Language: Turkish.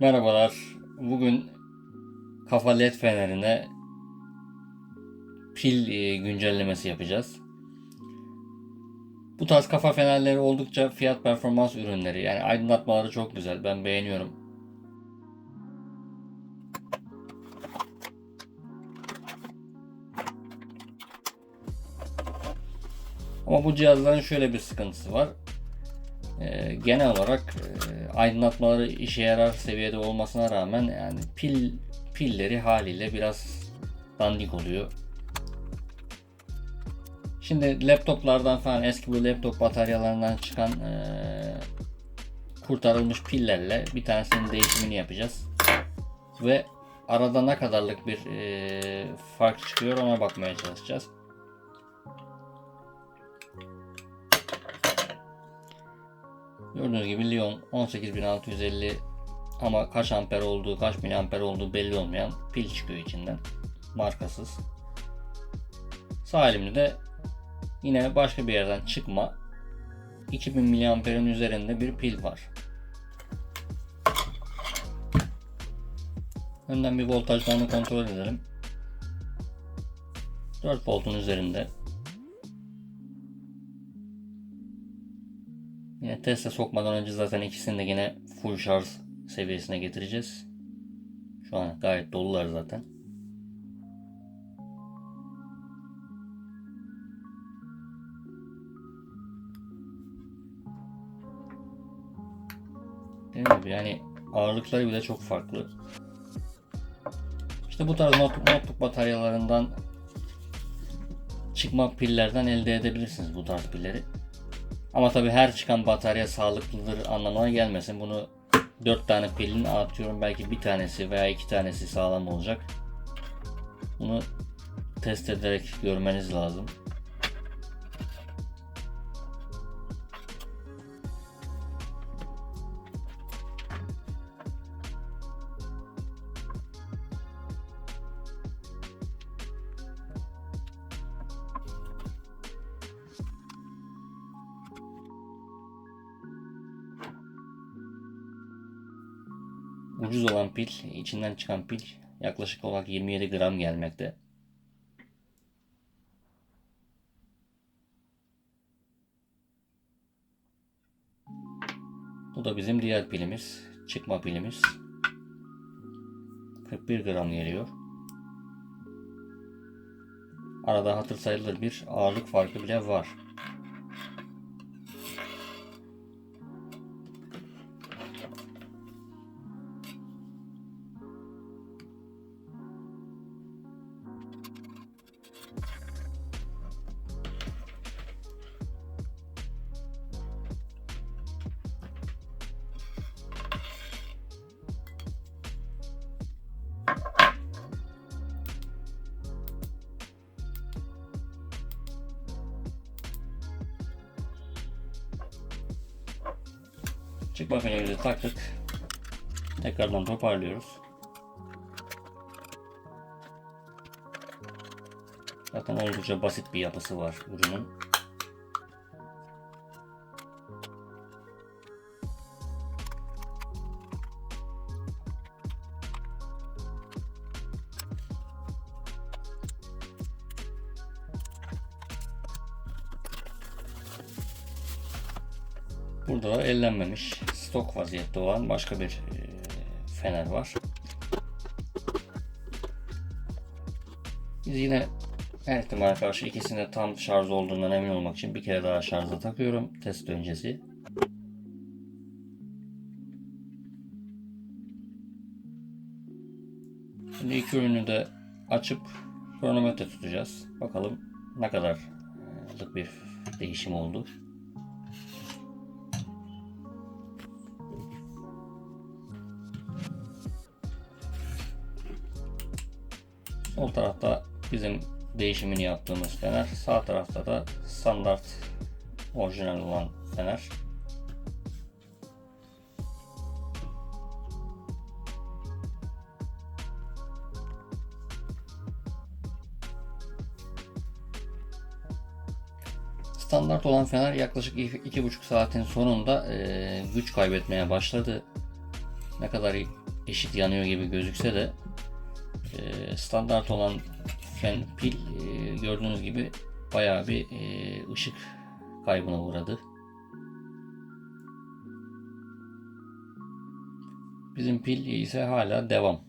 Merhabalar. Bugün kafa led fenerine pil e, güncellemesi yapacağız. Bu tarz kafa fenerleri oldukça fiyat performans ürünleri. Yani aydınlatmaları çok güzel. Ben beğeniyorum. Ama bu cihazların şöyle bir sıkıntısı var. Ee, genel olarak e, aydınlatmaları işe yarar seviyede olmasına rağmen yani pil pilleri haliyle biraz dandik oluyor. Şimdi laptoplardan falan eski bu laptop bataryalarından çıkan e, kurtarılmış pillerle bir tanesinin değişimini yapacağız. Ve arada ne kadarlık bir e, fark çıkıyor ona bakmaya çalışacağız. Gördüğünüz gibi Lyon 18650 ama kaç amper olduğu, kaç miliamper olduğu belli olmayan pil çıkıyor içinden. Markasız. Sağ elimde de yine başka bir yerden çıkma 2000 miliamperin üzerinde bir pil var. Önden bir voltajlarını kontrol edelim. 4 voltun üzerinde. Yine teste sokmadan önce zaten ikisini de yine full şarj seviyesine getireceğiz. Şu an gayet dolular zaten. Yani ağırlıkları bile çok farklı. İşte bu tarz notebook, notebook bataryalarından çıkma pillerden elde edebilirsiniz bu tarz pilleri. Ama tabi her çıkan batarya sağlıklıdır anlamına gelmesin. Bunu 4 tane pilin atıyorum belki bir tanesi veya iki tanesi sağlam olacak. Bunu test ederek görmeniz lazım. Ucuz olan pil, içinden çıkan pil yaklaşık olarak 27 gram gelmekte. Bu da bizim diğer pilimiz, çıkma pilimiz. 41 gram geliyor. Arada hatır sayılır bir ağırlık farkı bile var. Çıkma fenerimizi taktık. Tekrardan toparlıyoruz. Zaten oldukça basit bir yapısı var ürünün. Burada da ellenmemiş stok vaziyette olan başka bir e, fener var. Biz yine her ihtimale karşı ikisinde tam şarj olduğundan emin olmak için bir kere daha şarja takıyorum test öncesi. Şimdi iki ürünü de açıp kronometre tutacağız. Bakalım ne kadarlık bir değişim oldu. Sol tarafta bizim değişimini yaptığımız fener. Sağ tarafta da standart orijinal olan fener. Standart olan fener yaklaşık iki, iki buçuk saatin sonunda e, güç kaybetmeye başladı. Ne kadar eşit yanıyor gibi gözükse de e, standart olan fen pil e, gördüğünüz gibi bayağı bir e, ışık kaybına uğradı. Bizim pil ise hala devam.